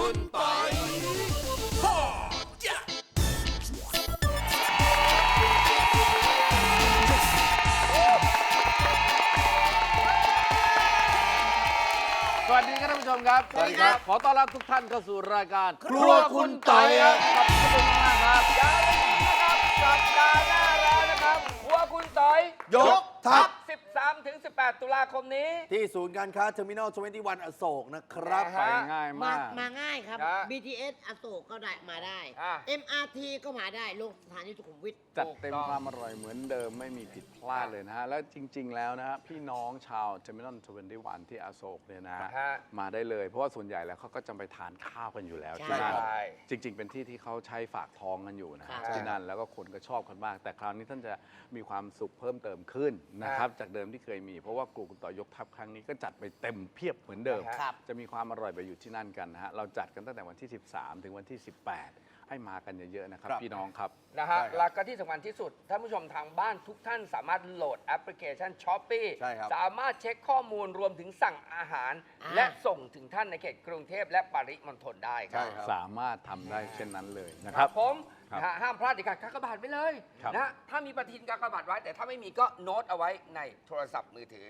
คุณปอยสวัสดีครับท่านผู้ชมครับ สวัสดีครับ ขอต้อนรับทุกท่านเข้าสู่รายการ ครัวคุณต่อยครับขอบคุณมากครับอย่าลืมนะครับสัปดาห์หน้าแล้วนะครับครัวคุณต่อยยกทัพ 13 ถึง 18 ตุลาคมนี้ ที่ศูนย์การค้าเทอร์มินอล21อโศกนะครับนะไปฮะง่ายมามา ก มาง่ายครับครับ BTS อโศกก็ได้มาได้ อะ MRT ก็มาได้ลงสถานีสุขุมวิท จัดเต็มความอร่อยเหมือนเดิมไม่มีผิดพลาดเลยนะฮะ แล้วจริง ๆ แล้วนะฮะ พี่น้องชาวเทอร์มินอล21ที่อโศกเนี่ยนะฮะ ฮะมาได้เลย เพราะว่าส่วนใหญ่แล้วเขาก็จะไปทานข้าวกันอยู่แล้วใช่ที่นั่นใช่จริง ๆ เป็นที่ที่เขาใช้ฝากท้องกันอยู่นะฮะครับที่นั่นแล้วก็คนก็ชอบกันมาก แต่คราวนี้ท่านจะมีความสุขเพิ่มเติมขึ้นนะครับจากเดิมที่เคยมี เพราะว่ากลุ่มต่อยกทัพครั้งนี้ก็จัดไปเต็มเพียบเหมือนเดิม ครับจะมีความอร่อยไปอยู่ที่นั่นกันนะฮะเราจัดกันตั้งแต่วันที่ 13 ถึงวันที่ 18 ให้มากันเยอะๆนะครับครับ พี่น้องครับ นะฮะใช่ครับแล้วก็ที่สำคัญที่สุดท่านผู้ชมทางบ้านทุกท่านสามารถโหลดแอปพลิเคชัน s h อ p e e ใช่ครับ สามารถเช็คข้อมูลรวมถึงสั่งอาหาร อ่า และส่งถึงท่านในเขตกรุงเทพและปริมณฑลได้ครัใช่บครับ สามารถทำได้เช่นนั้นเลยนะคครัรับบผมครับ นะฮะห้ามพลาดเด็ดขาดกากบาทไปเลยครับนะฮะถ้ามีปฏิทินกากบาทไว้ แต่ถ้าไม่มีก็โน้ตเอาไว้ในโทรศัพท์มือถือ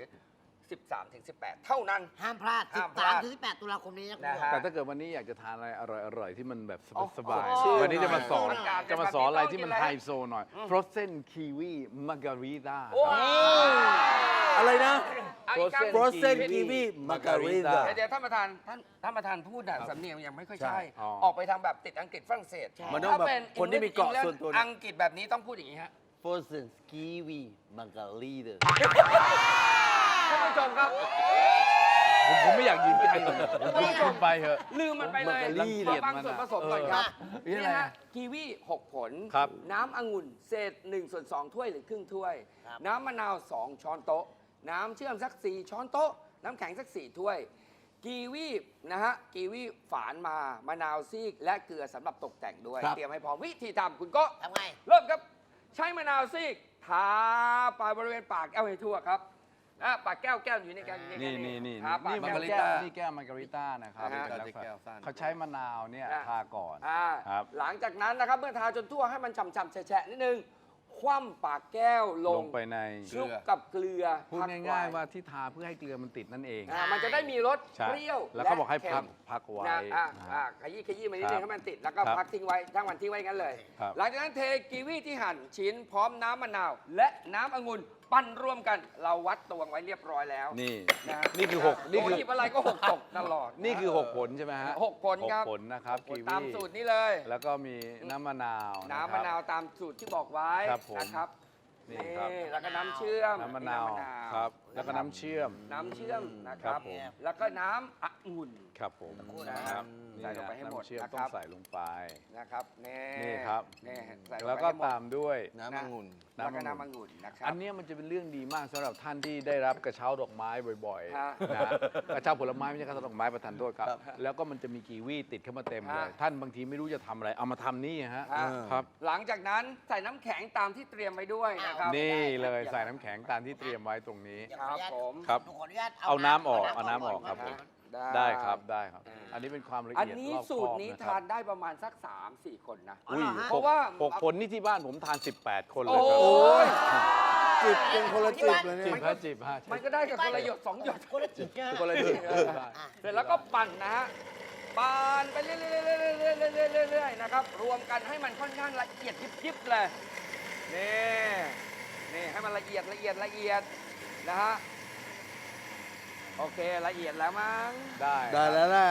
13ถึง18 เท่านั้น ห้ามพลาด ห้ามพลาด13ถึง18ตุลาคมนี้นะคุณนะผู้ชฮะมแต่ถ้าเกิดวันนี้อยากจะทานอะไรอร่อยๆ ที่มันแบบโอ้โหสบายชื่อๆ วันนี้จะมาสอนอากาศจะมาสอนอะไรที่มันแบบนี้ไฮต้องกินอะไรโซหน่อย frozen kiwi margarita โอ้ยอะไรนะ เอาอีกครั้ง Frozen Kiwi Kiwi Margarita Margarita เดี๋ยวท่านประธานท่านท่านประธานพูดอะสำเนียงยังไม่ค่อยใช่ ใช่อ๋อออกไปทางแบบติดอังกฤษฝรั่งเศสมันต้องแบบถ้าเป็นคนที่มีเกาะ English ส่วนตัวนะ อังกฤษแบบนี้ต้องพูดอย่างนี้ฮะ Frozen Kiwi Margarita ท่านผู้ชมครับ ผมผมไม่อยากยืนใกล้เลยผมยืนไปเถอะ ลืมมันไปเลยรังเกียจฟังมันส่วนอะผสมก่อนครับเออนี่นี่อะไรฮะกีวี6ผล ครับ น้ำองุ่นเศษ1ส่วน2ถ้วยหรือครึ่งถ้วยครับน้ำมะนาว 2 ช้อนโต๊ะ น้ำเชื่อมสัก 4 ช้อนโต๊ะ น้ำแข็งสัก 4 ถ้วย กีวีนะฮะ กีวีฝานมามะนาวซีก และเกลือสำหรับตกแต่งด้วย ครับ เตรียมให้พร้อมวิธีทำคุณก็ ทำไง เริ่มครับใช้มะนาวซีกทาไปบริเวณปากแก้วให้ทั่วครับอะปากแก้วแก้วอยู่ในแก้วอยู่ในแก้นี่วนี่นี่ทาปากนี่แก้วมาการิแก้ต้าวนี่แก้วมาการิต้านะครับอ่าฮะเป็นลักษณะแก้วสั้น เขาใช้มะนาวเนี่ยอะ ทาก่อน อ่าครับ หลังจากนั้นนะครับเมื่อทาจนทั่วให้มันฉ่ำๆแฉะๆนิดนึง คว่ำปากแก้วลลงงไปในคลุกกับเกลือพูดพักง่ายไๆว่าที่ทาเพื่อให้เกลือมันติดนั่นเอง อ่ามันจะได้มีรสใช่เปรี้ยวแล้วเขาบอกให้ะพักเค็มพักไว้นะอ่านะอ่าฮะขยี้ขยี้มานิดนึครังบให้มันติดแล้วก็ครับพักทิ้งไว้ทั้งวันทิ้งไว้กันเลย ครับ หลังจากนั้นเทกีวีที่หั่นชิ้นพร้อมน้ำมะนาว และน้ำองุ่น ปั้นร่วมกัน เราวัดตวงไว้เรียบร้อยแล้วนี่นะนี่คือหกนี่โอ้คือหยิบอะไรก็หกตกตลอด นี่คือ 6 ผลใช่ไหมฮะหกผลครับ หกผลนะครับกีวีตามสูตรนี้เลย แล้วก็มีน้ำมะนาวน้ำคมะรับนาวตามสูตรที่บอกไว้ครับผมนะครับนี่ครับแล้วก็น้ำเชื่อมน้ำมะนาวนี่ครับแล้วก็น้ำเชื่อม น้ำเชื่อมนะครับ ครับผม แล้วก็น้ำองุ่น ครับผมนะนะคครัรับบใส่ลงไปให้หมดน้ำเชื่อมนะครับ ต้องใส่ลงไป นะครับนี่นี่ครับนี่ใส่งไปแล้วก็ให้หดตามด้วย น้ำองุ่น แล้วก็น้ำองุ่นน้ำองุ่นนะครับ อันเนี้ยมันจะเป็นเรื่องดีมากสำหรับท่านที่ได้รับกระเช้าดอกไม้บ่อยฮะๆนะกระเช้าผลไม้ไม่ใช่กระเช้าดอกไม้ประทานโทษครับครับแล้วก็มันจะมีกีวีติดเข้ามาเต็มเลยฮะ ท่านบางทีไม่รู้จะทำอะไร เอามาทำนี่ฮะฮะครับ หลังจากนั้นใส่น้ำแข็งตามที่เตรียมไว้ด้วยนะครับ นี่เลยใส่น้ำแข็งตามที่เตรียมไว้ตรงนี้เดี๋ยวขออนุญาตครับผมครับ หนูขออนุญาตเอาน้ำออกเอาน้ำออกครับก่ผนมนะได้ครับได้ครับ อันนี้เป็นความละอันเอียดนี้รอบคสูอตรบนี้นะคทารับนได้ประมาณสัก 3 4 คนนะอ๋อเหรอฮะเพราะว่าหกผลนี่ที่บ้านผมทาน 18 คนเลโอ้ยครับยจิบเป็นคนละจิบเลยจิเนี่บยฮะจิบฮะมันก็ได้กับคนละหยดสองหยดคนละจิตใช่ไหมคนละจิบอะเสร็จแล้วก็ปั่นนะฮะ ปั่นไปเรื่อยๆเรื่อยๆเรื่อยๆเรื่อยๆเรื่อยๆนะครับ รวมกันให้มันค่อนข้างละเอียดยิบๆเลย นี่ นี่ให้มันละเอียดละเอียดละเอียด นะฮะ โอเคละเอียดแล้วมั้ง ได้ได้แล้วแหละ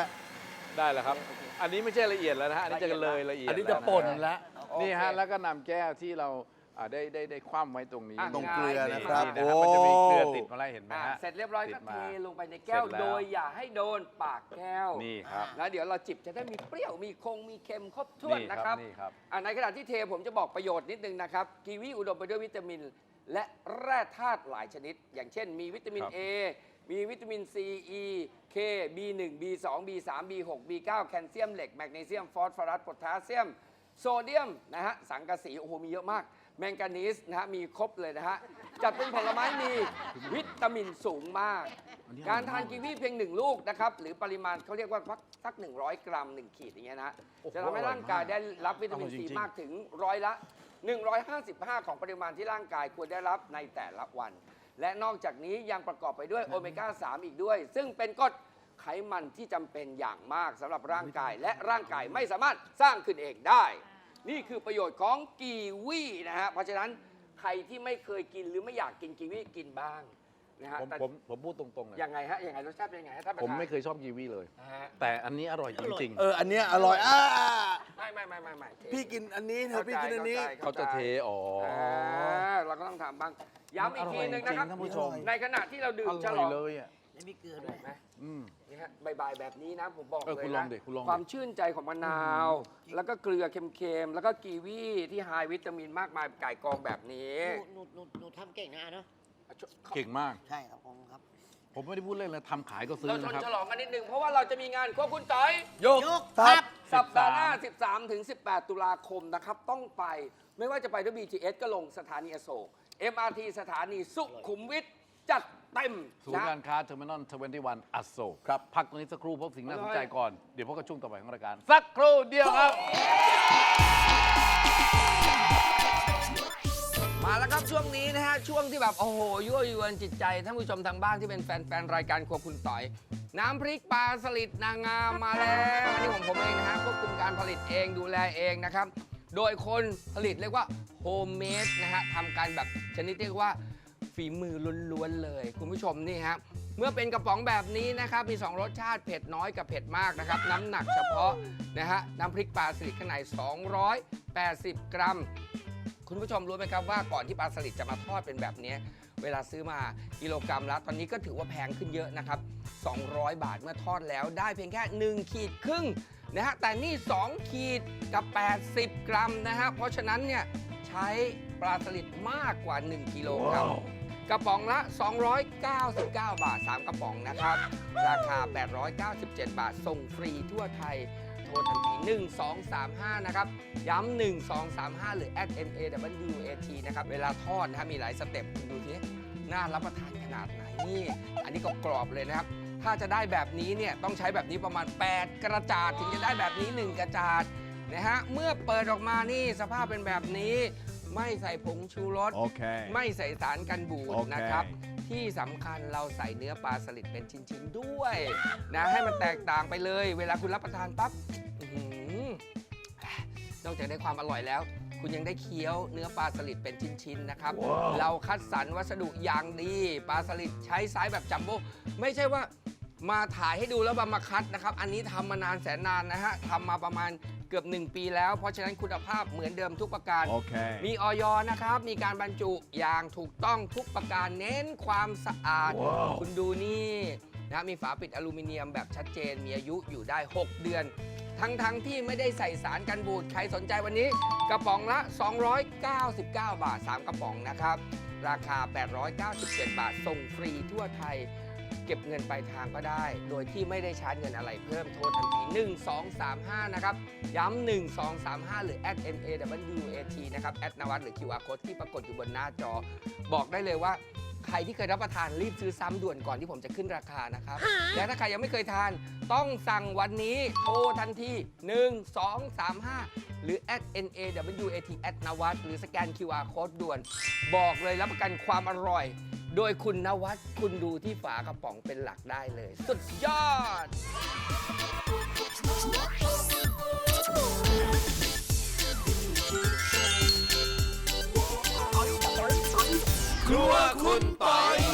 ได้แล้วครับ อันนี้ไม่ใช่ละเอียดแล้วนะฮะอันนี้จะเลยละเอียดอันนี้จะแล้วป่นฮแล้ว นี่ฮะโอเคแล้วก็นำแก้วที่เราอ่าได้ได้ได้คว่ำไว้ตรงนี้อะ ตรงเกลือนี่นะครับนี่นะฮะมันจะมีเกลือโอ้ติดมาแล้วเห็นไหมอะฮะ เสร็จเรียบร้อยติก็ดเทมาลงไปในแก้ว เสร็จแล้ว โดยอย่าให้โดนปากแก้ว นี่ครับ แล้วเดี๋ยวเราจิบจะได้มีเปรี้ยวมีคงมีเค็มครบถ้วนนี่นะคครัรับบนี่ครับ อะในขณะที่เทผมจะบอกประโยชน์นิดนึงนะครับกีวีอุดมไปด้วยวิตามิน และแร่ธาตุหลายชนิด อย่างเช่น มีวิตามิน ครับ A มีวิตามิน C E K B1 B2 B3 B6 B9 แคลเซียมเหล็ก แมกนีเซียม ฟอสฟอรัสโพแทสเซียม โซเดียมนะฮะสังกะสีโอ้โหมีเยอะมาก แมงกานีสนะฮะมีครบเลยนะฮะ จัดเป็นผลไม้มีวิตามินสูงมากอันนี้การทานอร่อยมากกีวีเพียงหนึ่งลูกนะครับ หรือปริมาณเขาเรียกว่าสัก 100 กรัม 1 ขีดอย่างเงี้ยนะโอ้โหจะทำให้ร่างกายได้รับวิตามินอร่อยซีจริงๆมากถึงร้อยละ 155 ของปริมาณที่ร่างกายควรได้รับในแต่ละวัน และนอกจากนี้ยังประกอบไปด้วยโอเมก้า 3 อีกด้วย ซึ่งเป็นกรดไขมันที่จำเป็นอย่างมากสำหรับร่างกาย และร่างกายไม่สามารถสร้างขึ้นเองได้ นี่คือประโยชน์ของกีวีนะฮะ เพราะฉะนั้นใครที่ไม่เคยกินหรือไม่อยากกินกีวีกินบ้าง นะฮะผมแต่ผมผมพูดตรงๆเลยยังไงฮะยังไงรสชาติเป็นยังไงฮะท่านประผมธานไม่เคยชอบกีวีเลย นะฮะแต่อันนี้อร่อยจริง เอออันเนี้ยอร่อยอ่าไม่ไม่ไม่ไม่ไม่พี่กินอันนี้เธอพี่กินอันนี้ ๆ เขาจะเทอ๋ออาเราก็ต้องทำบ้าง ย้ำอีกทีหนึ่งนะครับมันอร่อยจริงๆท่านผู้ชม ในขณะที่เราดื่อมฉร่อลยองเลยอะไม่มีเกลือด้วยเห็นไหมอืม นี่ฮะบ่ายๆแบบนี้นะผมบอกเออเลยคุณลองนะดิคุณลองดิ ความชื่นใจของมะนาว แล้วก็เกลือเค็มๆ แล้วก็กีวีที่ไฮวิตามินมากมายไก่กองแบบนี้ หนูหนูหนูทำเก่งนะเนาะ เก่งมาก ใช่ครับผมครับผมไม่ได้พูดเล่นเลยทำขายก็ซื้อเราชนนะครับฉลองกันนิดนึง เพราะว่าเราจะมีงานควบคุณต่อยยกยก ครับ สัปดาห์หน้า 13 ถึง 18 ตุลาคมนะครับ ต้องไปไม่ว่าจะไปด้วย BTS ก็ลงสถานีอโศก MRT สถานีสุขุมวิทจัดเต็มศูนย์การค้าเทอร์มินอล21อโศกครับ พักตรงนี้สักครู่พบสิ่งน่าสนใจก่อน เดี๋ยวพบกับช่วงต่อไปของรายการ สักครู่เดียวครับ ช่วงที่แบบโอ้โหยั่วยวนจิตใจท่านผู้ชมทางบ้านที่เป็นแฟนๆรายการครัวคุณต่อย น้ำพริกปลาสลิดนางงามมาแล้วอันนี้ของผมเองนะฮะควบคุมการผลิตเองดูแลเองนะครับ โดยคนผลิตเรียกว่าโฮมเมดนะฮะทำการแบบชนิดเรียกว่าฝีมือล้วนๆเลย คุณผู้ชมนี่ฮะเมื่อเป็นกระป๋องแบบนี้นะครับมี 2 รสชาติเผ็ดน้อยกับเผ็ดมากนะครับ น้ำหนักเฉพาะนะฮะน้ำพริกปลาสลิดข้างใน280 กรัม คุณผู้ชมรู้ไหมครับว่าก่อนที่ปลาสลิดจะมาทอดเป็นแบบนี้ เวลาซื้อมากิโลกรัมละตอนนี้ก็ถือว่าแพงขึ้นเยอะนะครับ 200 บาทเมื่อทอดแล้วได้เพียงแค่ 1 ขีดครึ่งนะฮะแต่นี่ 2 ขีดกับ 80 กรัมนะฮะเพราะฉะนั้นเนี่ยใช้ปลาสลิดมากกว่า 1 กิโลกรัมกระป๋องละ 299 บาท 3 กระป๋องนะครับ ราคา 897 บาท ส่งฟรีทั่วไทย โทรทันที 1235 นะครับ ย้ำ1235 หรือ at nawat นะครับ เวลาทอดนะฮะมีหลายสเต็ปคุณดูทีน่ารับประทานขนาดไหนนี่อันนี้ก็กรอบเลยนะครับ ถ้าจะได้แบบนี้เนี่ยต้องใช้แบบนี้ประมาณ 8 กระจาดถึงจะได้แบบนี้ 1 กระจาดนะฮะเมื่อเปิดออกมานี่สภาพเป็นแบบนี้ ไม่ใส่ผงชูรส Okay. ไม่ใส่สารกันบูดโอเคนะครับ ที่สำคัญเราใส่เนื้อปลาสลิดเป็นชิ้นๆด้วยนะให้มันแตกต่างไปเลย เวลาคุณรับประทานปั๊บอื้อหือนอกจากได้ความอร่อยแล้ว คุณยังได้เคี้ยวเนื้อปลาสลิดเป็นชิ้นๆนะครับ เราคัดสรรวัสดุอย่างดีปลาสลิดใช้ไซส์แบบจัมโบ้ไม่ใช่ว่า มาถ่ายให้ดูแล้วมามาคัดนะครับ อันนี้ทำมานานแสนนานนะฮะทำมาประมาณเกือบ 1 ปีแล้ว เพราะฉะนั้นคุณภาพเหมือนเดิมทุกประการ Okay. มีออยนะครับ มีการบรรจุอย่างถูกต้องทุกประการ เน้นความสะอาดคุณดูนี่นะมีฝาปิดอลูมิเนียมแบบชัดเจน มีอายุอยู่ได้ 6 เดือน ทั้งๆทที่ไม่ได้ใส่สารกันบูด ใครสนใจวันนี้ กระป๋องละ 299 บาท 3 กระป๋องนะครับ ราคา 897 บาท ส่งฟรีทั่วไทย เก็บเงินปลายทางก็ได้ โดยที่ไม่ได้ชาร์จเงินอะไรเพิ่มโทรทันที 1235 นะครับ ย้ำ 1235 หรือ at nawat นะครับแอดนวัดหรือ QR code ที่ปรากฏอยู่บนหน้าจอ บอกได้เลยว่าใครที่เคยรับประทานรีบซื้อซ้ำด่วนก่อนที่ผมจะขึ้นราคานะครับ และถ้าใครยังไม่เคยทาน ต้องสั่งวันนี้โทรทันที 1235 หรือ at nawat แอดนวัดหรือสแกน QR code ด่วน บอกเลยรับประกันความอร่อย โดยคุณนวัดคุณดูที่ฝากระป๋องเป็นหลักได้เลย สุดยอด ครัวคุณต่อย